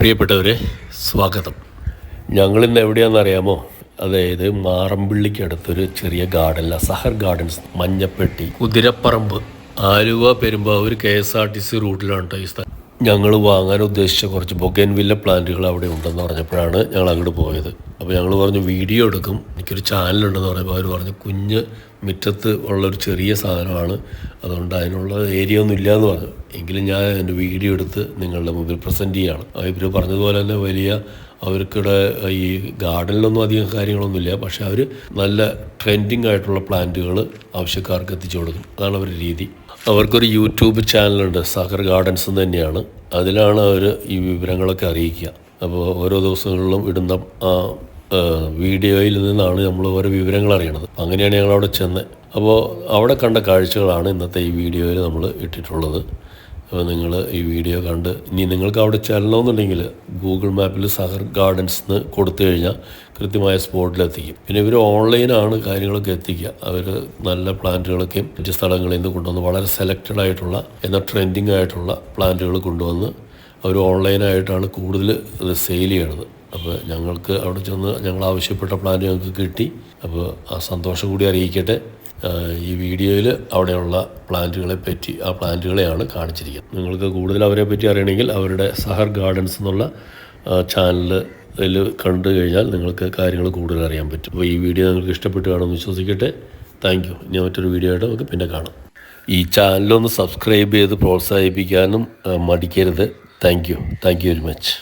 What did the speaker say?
പ്രിയപ്പെട്ടവരെ സ്വാഗതം. ഞങ്ങളിന്ന് എവിടെയാണെന്ന് അറിയാമോ അതായത് മാറമ്പിള്ളിക്കടുത്തൊരു ചെറിയ ഗാർഡനില്ല Sahar gardens Manjappetty Kuthiraparambu Aluva Perumbavoor K S R T C റൂട്ടിലാണ് ഈ സ്ഥലം. ഞങ്ങൾ വാങ്ങാൻ ഉദ്ദേശിച്ച കുറച്ച് ബൊഗൻവില്ല പ്ലാന്റുകൾ അവിടെ ഉണ്ടെന്ന് പറഞ്ഞപ്പോഴാണ് ഞങ്ങൾ അങ്ങോട്ട് പോയത്. അപ്പോൾ ഞങ്ങൾ പറഞ്ഞു വീഡിയോ എടുക്കും. എനിക്കൊരു ചാനലുണ്ടെന്ന് പറഞ്ഞപ്പോൾ അവർ പറഞ്ഞു കുഞ്ഞ് മുറ്റത്ത് ഉള്ളൊരു ചെറിയ സാധനമാണ്. അതുകൊണ്ട് അതിനുള്ള ഏരിയ ഒന്നും ഇല്ലയെന്ന് പറഞ്ഞു. എങ്കിലും ഞാൻ എന്റെ വീഡിയോ എടുത്ത് നിങ്ങളുടെ മുമ്പിൽ പ്രസന്റ് ചെയ്യുകയാണ് ഇവർ പറഞ്ഞതുപോലെ തന്നെ വലിയ അവർക്കിടെ ഈ ഗാർഡനിലൊന്നും അധികം കാര്യങ്ങളൊന്നുമില്ല. പക്ഷേ അവർ നല്ല ട്രെൻഡിങ് ആയിട്ടുള്ള പ്ലാന്റുകൾ ആവശ്യക്കാർക്ക് എത്തിച്ചു കൊടുക്കും. അതാണ് അവരുടെ രീതി. അവർക്കൊരു യൂട്യൂബ് ചാനലുണ്ട് സാഗർ ഗാർഡൻസ് എന്ന് തന്നെയാണ്. അതിലാണ് അവർ ഈ വിവരങ്ങളൊക്കെ അറിയിക്കുക. അപ്പോൾ ഓരോ ദിവസങ്ങളിലും ഇടുന്ന വീഡിയോയിൽ നിന്നാണ് നമ്മൾ ഓരോ വിവരങ്ങൾ അറിയണത്. അങ്ങനെയാണ് ഞങ്ങൾ അവിടെ ചെന്നത് അപ്പോൾ അവിടെ കണ്ട കാഴ്ചകളാണ് ഇന്നത്തെ ഈ വീഡിയോയിൽ നമ്മൾ ഇട്ടിട്ടുള്ളത്. അപ്പോൾ നിങ്ങൾ ഈ വീഡിയോ കണ്ട് ഇനി നിങ്ങൾക്ക് അവിടെ ചെല്ലണമെന്നുണ്ടെങ്കിൽ ഗൂഗിൾ മാപ്പിൽ സഹർ ഗാർഡൻസ് എന്ന് കൊടുത്തു കഴിഞ്ഞാൽ കൃത്യമായ സ്പോട്ടിലെത്തിക്കും പിന്നെ ഇവർ ഓൺലൈനാണ് കാര്യങ്ങളൊക്കെ എത്തിക്കുക. അവർ നല്ല പ്ലാന്റുകളൊക്കെ മറ്റ് സ്ഥലങ്ങളിൽ നിന്ന് കൊണ്ടുവന്ന് വളരെ സെലക്റ്റഡ് ആയിട്ടുള്ള എന്നാൽ ട്രെൻഡിങ് ആയിട്ടുള്ള പ്ലാന്റുകൾ കൊണ്ടുവന്ന് അവർ ഓൺലൈനായിട്ടാണ് കൂടുതൽ ഇത് സെയിൽ ചെയ്യണത് അപ്പോൾ ഞങ്ങൾക്ക് അവിടെ ചെന്ന് ഞങ്ങൾ ആവശ്യപ്പെട്ട പ്ലാന്റ് ഞങ്ങൾക്ക് കിട്ടി. അപ്പോൾ ആ സന്തോഷം കൂടി അറിയിക്കട്ടെ. ഈ വീഡിയോയിൽ അവിടെയുള്ള പ്ലാന്റുകളെ പറ്റി ആ പ്ലാന്റുകളെയാണ് കാണിച്ചിരിക്കുന്നത്. നിങ്ങൾക്ക് കൂടുതൽ അവരെ പറ്റി അറിയണമെങ്കിൽ അവരുടെ സഹർ ഗാർഡൻസ് എന്നുള്ള ചാനലിൽ കണ്ടു കഴിഞ്ഞാൽ നിങ്ങൾക്ക് കാര്യങ്ങൾ കൂടുതൽ അറിയാൻ പറ്റും. അപ്പോൾ ഈ വീഡിയോ നിങ്ങൾക്ക് ഇഷ്ടപ്പെട്ടു കാണുമെന്ന് വിശ്വസിക്കട്ടെ. Thank you. ഇനി മറ്റൊരു വീഡിയോ ആയിട്ട് നമുക്ക് പിന്നെ കാണാം. ഈ ചാനലൊന്ന് സബ്സ്ക്രൈബ് ചെയ്ത് പ്രോത്സാഹിപ്പിക്കാനും മടിക്കരുത്. Thank you. Thank you very much.